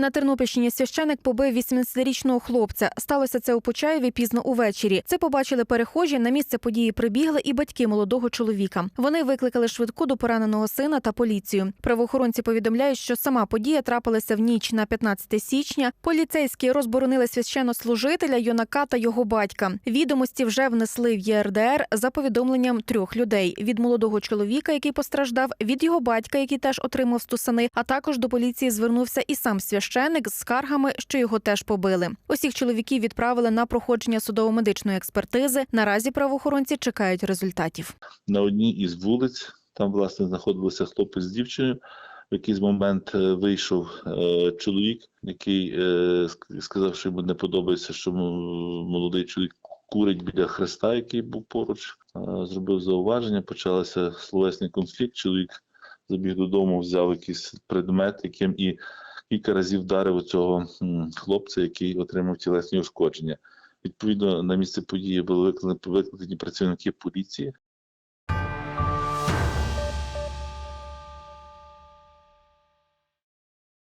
На Тернопільщині священик побив 18-річного хлопця. Сталося це у Почаєві пізно увечері. Це побачили перехожі. На місце події прибігли і батьки молодого чоловіка. Вони викликали швидку до пораненого сина та поліцію. Правоохоронці повідомляють, що сама подія трапилася в ніч на 15 січня. Поліцейські розборонили священнослужителя, юнака та його батька. Відомості вже внесли в ЄРДР за повідомленням трьох людей: від молодого чоловіка, який постраждав, від його батька, який теж отримав стусани, а також до поліції звернувся і сам священик з скаргами, що його теж побили. Усіх чоловіків відправили на проходження судово-медичної експертизи. Наразі правоохоронці чекають результатів. на одній із вулиць. Там, власне, знаходилися хлопець з дівчиною. В якийсь момент е, вийшов е, чоловік, який е, сказав, що йому не подобається, що молодий чоловік курить біля хреста, який був поруч. Зробив зауваження, почався словесний конфлікт. Чоловік забіг додому, взяв якийсь предмет, яким і кілька разів вдарив цього хлопця, який отримав тілесні ушкодження. Відповідно, на місце події були викликані, працівники поліції.